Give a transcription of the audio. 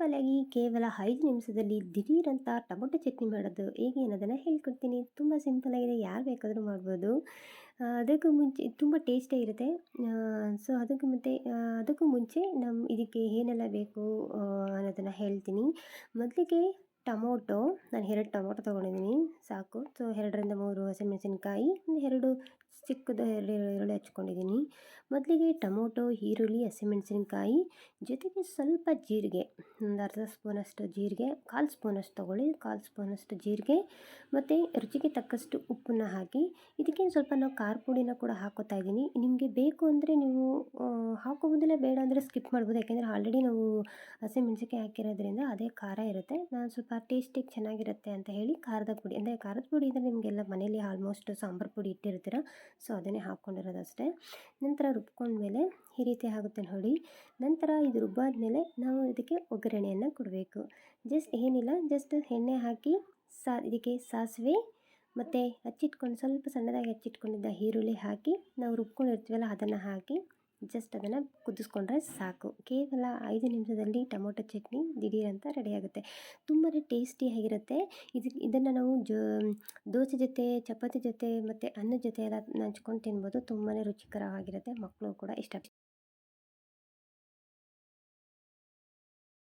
ಸಿಂಪಲ್ಲಾಗಿ ಕೇವಲ ಐದು ನಿಮಿಷದಲ್ಲಿ ದಿಢೀರಂತ ಟೊಮೊಟೊ ಚಟ್ನಿ ಮಾಡೋದು ಹೇಗೆ ಅನ್ನೋದನ್ನು ಹೇಳ್ಕೊಡ್ತೀನಿ. ತುಂಬ ಸಿಂಪಲ್ಲಾಗಿದೆ, ಯಾರು ಬೇಕಾದರೂ ಮಾಡ್ಬೋದು. ಅದಕ್ಕೂ ಮುಂಚೆ ತುಂಬ ಇರುತ್ತೆ. ಸೊ ಅದಕ್ಕೂ ಮತ್ತೆ ಅದಕ್ಕೂ ಮುಂಚೆ ನಮ್ಮ ಇದಕ್ಕೆ ಏನೆಲ್ಲ ಬೇಕು ಅನ್ನೋದನ್ನು ಹೇಳ್ತೀನಿ. ಮೊದಲಿಗೆ ಟೊಮೊಟೊ, ನಾನು ಎರಡು ಟೊಮೊಟೊ ತೊಗೊಂಡಿದ್ದೀನಿ, ಸಾಕು. ಸೊ ಎರಡರಿಂದ ಮೂರು ಹಸಿಮೆಣಸಿನ್ಕಾಯಿ, ಒಂದು ಎರಡು ಚಿಕ್ಕದು ಎರಡು ಈರುಳ್ಳಿ ಹಚ್ಕೊಂಡಿದ್ದೀನಿ. ಮೊದಲಿಗೆ ಟೊಮೊಟೊ, ಈರುಳ್ಳಿ, ಹಸಿಮೆಣಸಿನ್ಕಾಯಿ, ಜೊತೆಗೆ ಸ್ವಲ್ಪ ಜೀರಿಗೆ. ಒಂದು ಅರ್ಧ ಸ್ಪೂನಷ್ಟು ಜೀರಿಗೆ, ಕಾಲು ಸ್ಪೂನಷ್ಟು ತೊಗೊಳ್ಳಿ, ಕಾಲು ಸ್ಪೂನಷ್ಟು ಜೀರಿಗೆ, ಮತ್ತು ರುಚಿಗೆ ತಕ್ಕಷ್ಟು ಉಪ್ಪನ್ನ ಹಾಕಿ, ಇದಕ್ಕೆ ಸ್ವಲ್ಪ ನಾವು ಖಾರ ಪುಡಿನ ಕೂಡ ಹಾಕೋತಾ ಇದ್ದೀನಿ. ನಿಮಗೆ ಬೇಕು ಅಂದರೆ ನೀವು ಹಾಕೋಬೋದಿಲ್ಲ ಬೇಡ ಅಂದರೆ ಸ್ಕಿಪ್ ಮಾಡ್ಬೋದು. ಯಾಕೆಂದರೆ ಆಲ್ರೆಡಿ ನಾವು ಹಸಿಮೆಣಸಿನ್ಕಾಯಿ ಹಾಕಿರೋದ್ರಿಂದ ಅದೇ ಖಾರ ಇರುತ್ತೆ. ನಾನು ಸ್ವಲ್ಪ ಟೇಸ್ಟಿಗೆ ಚೆನ್ನಾಗಿರುತ್ತೆ ಅಂತ ಹೇಳಿ ಖಾರದ ಪುಡಿ, ಅಂದರೆ ಖಾರದ ಪುಡಿ ಅಂದರೆ ನಿಮಗೆಲ್ಲ ಮನೇಲಿ ಆಲ್ಮೋಸ್ಟ್ ಸಾಂಬಾರು ಪುಡಿ ಇಟ್ಟಿರ್ತೀರ ಸೊ ಅದನ್ನೇ ಹಾಕ್ಕೊಂಡಿರೋದು ಅಷ್ಟೇ ನಂತರ ರುಬ್ಕೊಂಡ್ಮೇಲೆ ಈ ರೀತಿ ಆಗುತ್ತೆ ನೋಡಿ. ನಂತರ ಇದು ರುಬ್ಬಾದ್ಮೇಲೆ ನಾವು ಇದಕ್ಕೆ ಒಗ್ಗರಣೆಯನ್ನು ಕೊಡಬೇಕು. ಜಸ್ಟ್ ಏನಿಲ್ಲ, ಜಸ್ಟ್ ಎಣ್ಣೆ ಹಾಕಿ ಸಾ, ಇದಕ್ಕೆ ಸಾಸಿವೆ ಮತ್ತು ಹಚ್ಚಿಟ್ಕೊಂಡು ಸ್ವಲ್ಪ ಸಣ್ಣದಾಗಿ ಹಚ್ಚಿಟ್ಕೊಂಡಿದ್ದ ಈರುಳ್ಳಿ ಹಾಕಿ ನಾವು ರುಬ್ಕೊಂಡಿರ್ತೀವಲ್ಲ ಅದನ್ನು ಹಾಕಿ ಜಸ್ಟ್ ಅದನ್ನು ಕುದಿಸ್ಕೊಂಡ್ರೆ ಸಾಕು. ಕೇವಲ ಐದು ನಿಮಿಷದಲ್ಲಿ ಟೊಮೊಟೊ ಚಟ್ನಿ ದಿಢೀರಂತ ರೆಡಿಯಾಗುತ್ತೆ ತುಂಬಾ ಟೇಸ್ಟಿಯಾಗಿರುತ್ತೆ ಇದು, ಇದನ್ನು ನಾವು ಜ, ದೋಸೆ ಜೊತೆ, ಚಪಾತಿ ಜೊತೆ ಮತ್ತು ಅನ್ನದ ಜೊತೆ ಎಲ್ಲ ನಂಚ್ಕೊಂಡು ತಿನ್ಬೋದು. ತುಂಬಾ ರುಚಿಕರವಾಗಿರುತ್ತೆ. ಮಕ್ಕಳು ಕೂಡ ಇಷ್ಟ